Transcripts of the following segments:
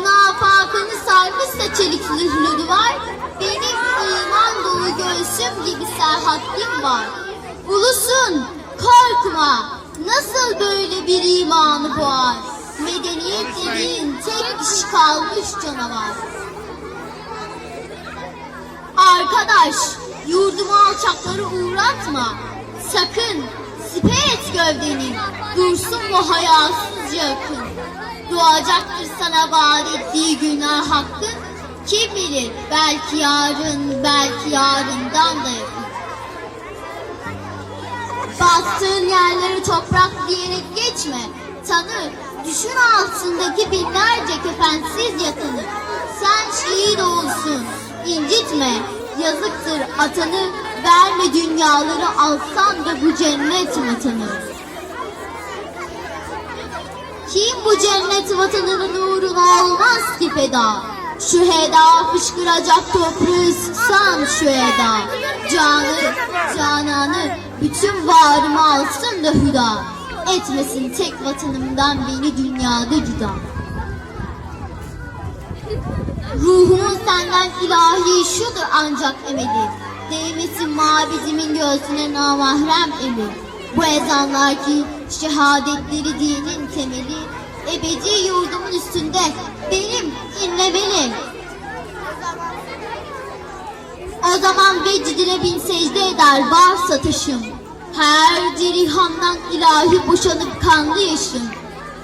Garbın afakını sarmışsa çelik zırhlı duvar, benim iman dolu göğsüm gibi serhatlim var. Ulusun, korkma, nasıl böyle bir imanı boğar? Medeniyet dediğin tek dişi kalmış canavar. Arkadaş, yurdumu alçakları uğratma. Sakın, siper et gövdeni, dursun bu hayasızca akın. Doğacaktır sana vaat ettiği günler hakkın. Kim bilir, belki yarın, belki yarından da yakın. Bastığın yerleri toprak diyerek geçme. Tanı, düşün altındaki binlerce kefensiz yatanı. Sen şehit olsun, incitme. Yazıktır atanı, verme dünyaları alsan da bu cennet vatanı. Kim bu cennet vatanının uğruna olmaz ki feda? Şu heda fışkıracak toprağı sıksan şu heda. Canı, cananı, bütün varımı alsın da hüda. Etmesin tek vatanımdan beni dünyada cüda. Ruhumun senden ilahi şudur ancak emeli. Değmesin mabezimin göğsüne namahrem eli. Bu ezanlar ki şehadetleri dinin temeli. Ebedi yurdumun üstünde benim inlemeli. O zaman vecdine bin secde eder varsa taşım. Her cerihamdan ilahi boşanıp kanlı yaşım.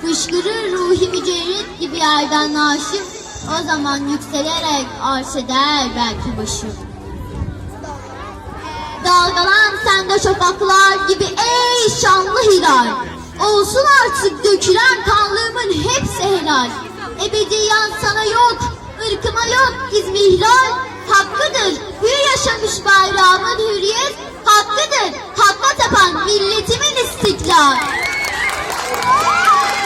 Fışkırır ruhi mücerrit gibi yerden naşım. O zaman yükselerek arş eder belki başım. Dalgalan sende şafaklar gibi ey şanlı hilal. Olsun artık dökülen kanlığımın hepsi helal. Ebediyen sana yok, ırkıma yok izmihlal. Hakkıdır hür yaşamış bayrağımın hürriyet. Hakkıdır hakka tapan milletimin istiklal.